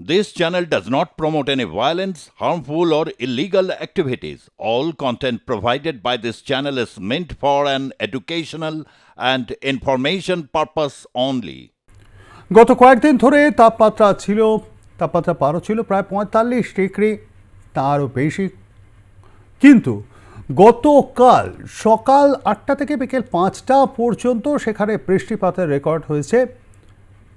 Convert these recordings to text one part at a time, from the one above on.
This channel does not promote any violence, harmful, or illegal activities. All content provided by this channel is meant for an educational and information purpose only. গত কয়েকদিন ধরে তাপমাত্রা ছিল তাপমাত্রা পারও ছিল প্রায় পঁয়তাল্লিশ ডিগ্রি তারও বেশি কিন্তু গতকাল সকাল আটটা থেকে বিকেল পাঁচটা পর্যন্ত সেখানে বৃষ্টিপাতের রেকর্ড হয়েছে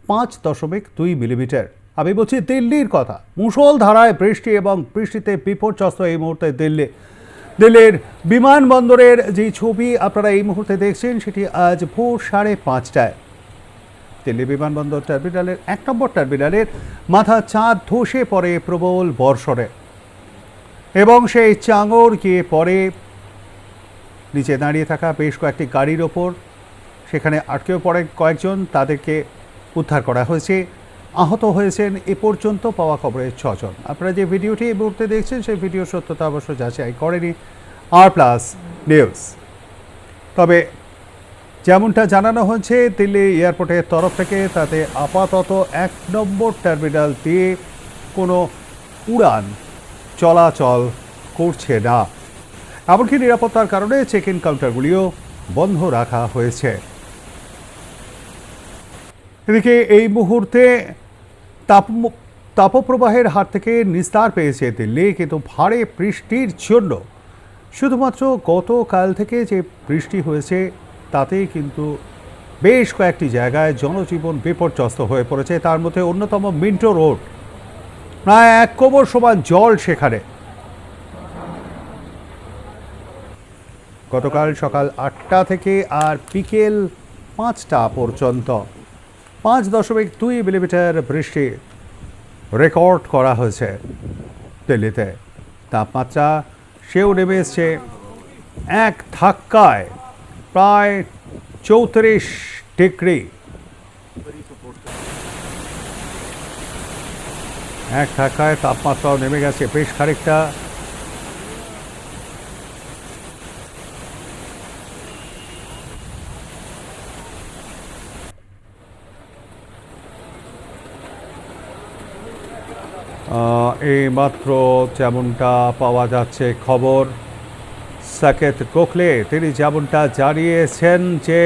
পাঁচ দশমিক দুই মিলিমিটার আমি বলছি দিল্লির কথা। মুষলধারায় বৃষ্টি এবং বৃষ্টিতে বিপর্যস্ত এই মুহূর্তে দিল্লি। দিল্লির বিমানবন্দরের যে ছবি আপনারা এই মুহূর্তে দেখছেন, সেটি আজ ভোর সাড়ে পাঁচটায়। দিল্লি বিমানবন্দর টার্মিনালের এক নম্বর টার্মিনালের মাথা চাঁদ ধসে পড়ে প্রবল বর্ষণে। এবং সেই চাঙর গিয়ে পড়ে। নিচে দাঁড়িয়ে থাকা বেশ কয়েকটি গাড়ির ওপর। সেখানে আটকেও পড়ে কয়েকজন, তাদেরকে উদ্ধার করা হয়েছে। আহত হয়েছেন এ পর্যন্ত পাওয়া খবরে ছজন। আপনারা যে ভিডিওটি এই মুহূর্তে দেখছেন, সেই ভিডিওর সত্যতা অবশ্য যাচাই করেনি আর প্লাস নিউজ তবে যেমনটা জানানো হচ্ছে, দিল্লি এয়ারপোর্টের তরফ থেকে তাতে আপাতত এক নম্বর টার্মিনাল দিয়ে কোনো উড়ান চলাচল করছে না। এমনকি নিরাপত্তার কারণে চেক ইন কাউন্টারগুলিও বন্ধ রাখা হয়েছে। এদিকে এই মুহূর্তে তাপ তাপপ্রবাহের হাত থেকে নিস্তার পেয়েছে দিল্লি, কিন্তু ভারে বৃষ্টির জন্য। শুধুমাত্র গতকাল থেকে যে বৃষ্টি হয়েছে, তাতেই কিন্তু বেশ কয়েকটি জায়গায় জনজীবন বিপর্যস্ত হয়ে পড়েছে। তার মধ্যে অন্যতম মিন্টো রোড। প্রায় এক কোমর সমান জল সেখানে। গতকাল সকাল আটটা থেকে আর বিকেল পাঁচটা পর্যন্ত পাঁচ দশমিক দুই মিলিমিটার বৃষ্টি রেকর্ড করা হয়েছে দিল্লিতে। তাপমাত্রা সেও নেমে এসছে। এক ধাক্কায় প্রায় চৌত্রিশ ডিগ্রি। এক ধাক্কায় তাপমাত্রাও নেমে গেছে। বেশ খানিকটা এই মাত্র যেমনটা পাওয়া যাচ্ছে খবর, সাকেত গোখলে তিনি যেমনটা জানিয়েছেন যে,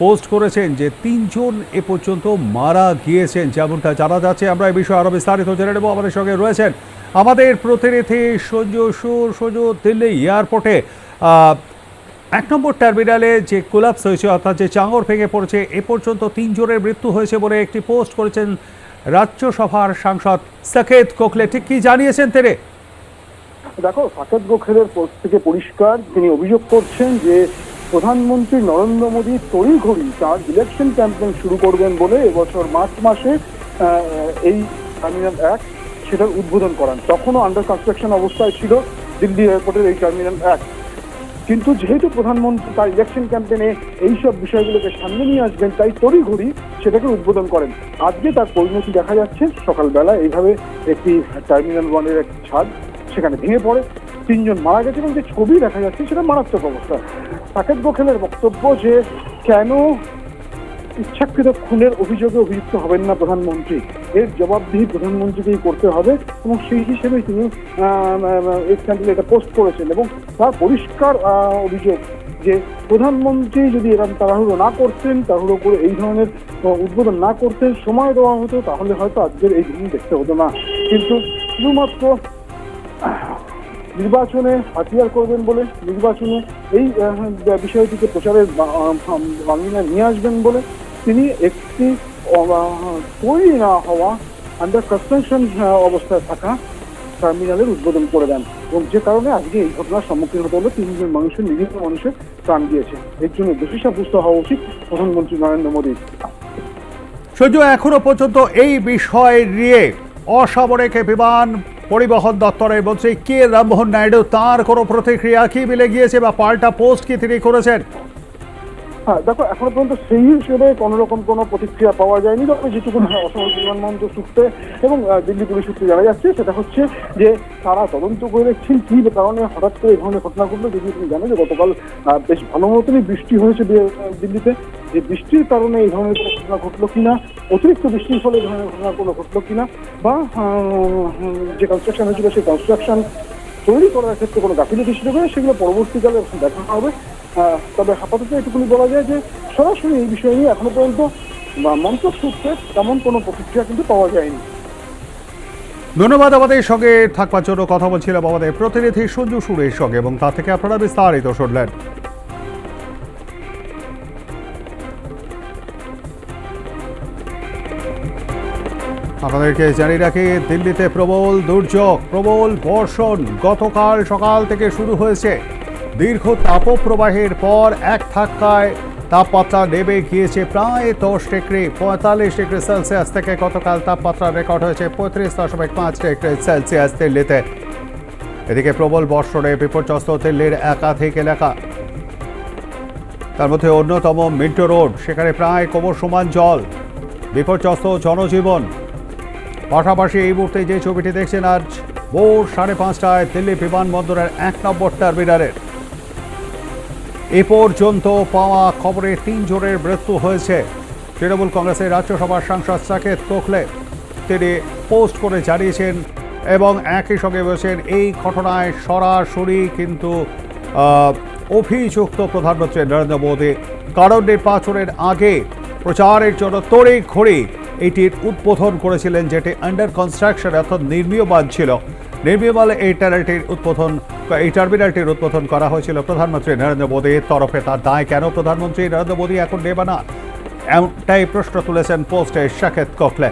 পোস্ট করেছেন যে তিনজন এ পর্যন্ত মারা গিয়েছেন, যেমনটা জানা যাচ্ছে। আমরা এই বিষয়ে আরও বিস্তারিত জেনে নেব। আমাদের সঙ্গে রয়েছেন আমাদের প্রতিনিধি সঞ্জু সুর। সঞ্জু, দিল্লি এয়ারপোর্টে এক নম্বর টার্মিনালে যে কোলাপস হয়েছে, অর্থাৎ যে চাঙর ভেঙে পড়েছে, এ পর্যন্ত তিনজনের মৃত্যু হয়েছে বলে একটি পোস্ট করেছেন রাজ্যসভার সাংসদ সাকেত কোখলে ঠিক কি জানিয়েছেন তিনি? দেখো, সাকেত গোখেলের পোস্ট থেকে পরিষ্কার তিনি অভিযোগ করছেন যে প্রধানমন্ত্রী নরেন্দ্র মোদী তড়িঘড়ি তার ইলেকশন ক্যাম্পেইন শুরু করবেন বলে এবছর মার্চ মাসে এই টার্মিনাল এক সেটার উদ্বোধন করান। তখনও আন্ডার কনস্ট্রাকশন অবস্থায় ছিল, দিল্লি এয়ারপোর্টের এই টার্মিনাল এক। কিন্তু যেহেতু প্রধানমন্ত্রী তার ইলেকশন ক্যাম্পেনে এইসব বিষয়গুলোকে সামনে নিয়ে আসবেন, তাই তড়িঘড়ি সেটাকে উদ্বোধন করেন। আজকে তার পরিণতি দেখা যাচ্ছে, সকালবেলা এইভাবে একটি টার্মিনাল ওয়ানের এক ছাদ সেখানে ভেঙে পড়ে। তিনজন মারা গেছে এবং যে ছবি দেখা যাচ্ছে সেটা মারাত্মক অবস্থা। সাকেত গোখেলের বক্তব্য যে কেন ইচ্ছাকৃত খুনের অভিযোগে অভিযুক্ত হবেন না প্রধানমন্ত্রী। এর জবাবদিহি প্রধানমন্ত্রীকেই করতে হবে এবং সেই হিসেবে তিনি এটা পোস্ট করেছেন এবং তার পরিষ্কার অভিযোগ যে প্রধানমন্ত্রী যদি এরকম তাড়াহুড়ো না করতেন, তাড়াহুড়ো করে এই ধরনের উদ্বোধন না করতেন, সময় দেওয়া হতো, তাহলে হয়তো আজকের এই দিন দেখতে হতো না। কিন্তু শুধুমাত্র নির্বাচনে হাতিয়ার করবেন বলে, নির্বাচনে এই বিষয়টিকে প্রচারের বাংলায় নিয়ে আসবেন বলে তিনি একটি তৈরি না হওয়া আন্ডার কনস্ট্রাকশন অবস্থায় থাকা টার্মিনালের উদ্বোধন করে দেন। এবং যে কারণে আজকে এই ঘটনার সম্মুখীন হতে হলো তিনজন মানুষের নিরীহ মানুষের প্রাণ গিয়েছে। এর জন্য দোষী সাব্যস্ত হওয়া উচিত প্রধানমন্ত্রী নরেন্দ্র মোদী। সূর্য, এখনও পর্যন্ত এই বিষয় নিয়ে অসামরিক বিমান পরিবহন দপ্তরের মন্ত্রী কে রামমোহন নাইডু, তার কোনো প্রতিক্রিয়া কি মিলে গিয়েছে বা পাল্টা পোস্ট কি তিনি করেছেন? হ্যাঁ দেখো, এখনও পর্যন্ত সেই হিসেবে কোনো রকম কোনো প্রতিক্রিয়া পাওয়া যায়নি। তবে যেটুকু অসম বিমানবন্দর সূত্রে এবং দিল্লি পুলিশ সূত্রে জানা যাচ্ছে, সেটা হচ্ছে যে তারা তদন্ত করে দেখছেন কারণে হঠাৎ করে এই ধরনের ঘটনা ঘটলো। যদি তুমি জানো যে গতকাল বেশ ভালো মতনই বৃষ্টি হয়েছে দিল্লিতে। যে বৃষ্টির কারণে এই ধরনের ঘটনা ঘটলো কিনা, অতিরিক্ত বৃষ্টির ফলে এই ধরনের ঘটনা কোনো ঘটলো কিনা, বা যে কনস্ট্রাকশন হয়েছিল, সেই কনস্ট্রাকশন তৈরি করার ক্ষেত্রে কোনো গাফিলতি ছিল কিনা, সেগুলো পরবর্তীকালে দেখা হবে। তবে আপাতত এটুকুনি বলা যায় যে সরাসরি এই বিষয় নিয়ে এখনও পর্যন্ত মন্ত্রক সূত্রে তেমন কোনো প্রতিক্রিয়া কিন্তু পাওয়া যায়নি। ধন্যবাদ আমাদের সঙ্গে থাকবার জন্য কথা বলছিলাম আমাদের প্রতিনিধি সঞ্জু সুরের সঙ্গে এবং তা থেকে আপনারা বিস্তারিত শুনলেন। আপনাদেরকে জানিয়ে রাখি, দিল্লিতে প্রবল দুর্যোগ, প্রবল বর্ষণ গতকাল সকাল থেকে শুরু হয়েছে। দীর্ঘ তাপপ্রবাহের পর এক থাক্কায় তাপমাত্রা নেমে গিয়েছে প্রায় দশ ডিগ্রি, পঁয়তাল্লিশ ডিগ্রি সেলসিয়াস থেকে গতকাল তাপমাত্রা রেকর্ড হয়েছে পঁয়ত্রিশ দশমিক পাঁচ ডিগ্রি সেলসিয়াস দিল্লিতে। এদিকে প্রবল বর্ষণে বিপর্যস্ত দিল্লির একাধিক এলাকা। তার মধ্যে অন্যতম মিন্টো রোড, সেখানে প্রায় কোমর সমান জল। বিপর্যস্ত জনজীবন। পাশাপাশি এই মুহূর্তে যে ছবিটি দেখছেন, আজ ভোর সাড়ে পাঁচটায় দিল্লি বিমানবন্দরের এক নম্বর টার্মিনালের। এ পর্যন্ত পাওয়া খবরে তিনজনের মৃত্যু হয়েছে। তৃণমূল কংগ্রেসের রাজ্যসভার সাংসদ সাকেত কোখলে তিনি পোস্ট করে জানিয়েছেন এবং একই সঙ্গে বলেছেন, এই ঘটনায় সরাসরি কিন্তু অভিযুক্ত প্রধানমন্ত্রী নরেন্দ্র মোদী। কারণ নির্বাচনের আগে প্রচারের জন্য তড়ি ঘড়ি এটির উদ্বোধন করেছিলেন, যেটি আন্ডার কনস্ট্রাকশন অর্থাৎ নির্মীয়মান ছিল। নির্মীয়মান এই টার্মিনালটির উদ্বোধন এই টার্মিনালটির উদ্বোধন করা হয়েছিল প্রধানমন্ত্রী নরেন্দ্র মোদীর তরফে। তার দায় কেন প্রধানমন্ত্রী নরেন্দ্র মোদী এখন নেবে না? এমনটাই প্রশ্ন তুলেছেন পোস্টে শাকেত কোখলে